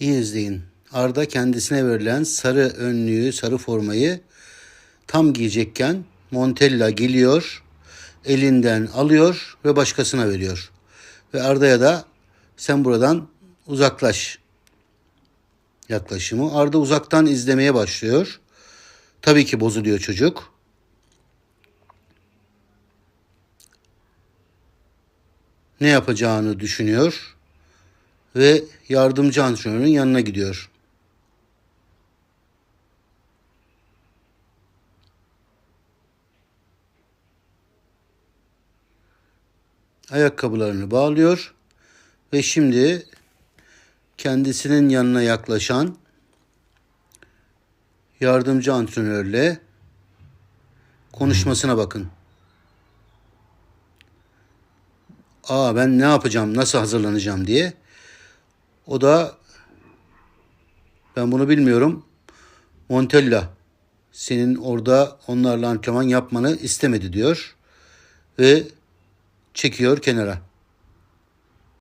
İyi izleyin. Arda kendisine verilen sarı önlüğü, sarı formayı tam giyecekken Montella geliyor, elinden alıyor ve başkasına veriyor. Ve Arda'ya da sen buradan uzaklaş yaklaşımı. Arda uzaktan izlemeye başlıyor. Tabii ki bozuluyor çocuk. Ne yapacağını düşünüyor ve yardımcı antrenörün yanına gidiyor. Ayakkabılarını bağlıyor ve şimdi kendisinin yanına yaklaşan yardımcı antrenörle konuşmasına bakın. Aa ben ne yapacağım, nasıl hazırlanacağım diye. O da ben bunu bilmiyorum. Montella senin orada onlarla antrenman yapmanı istemedi diyor ve çekiyor kenara.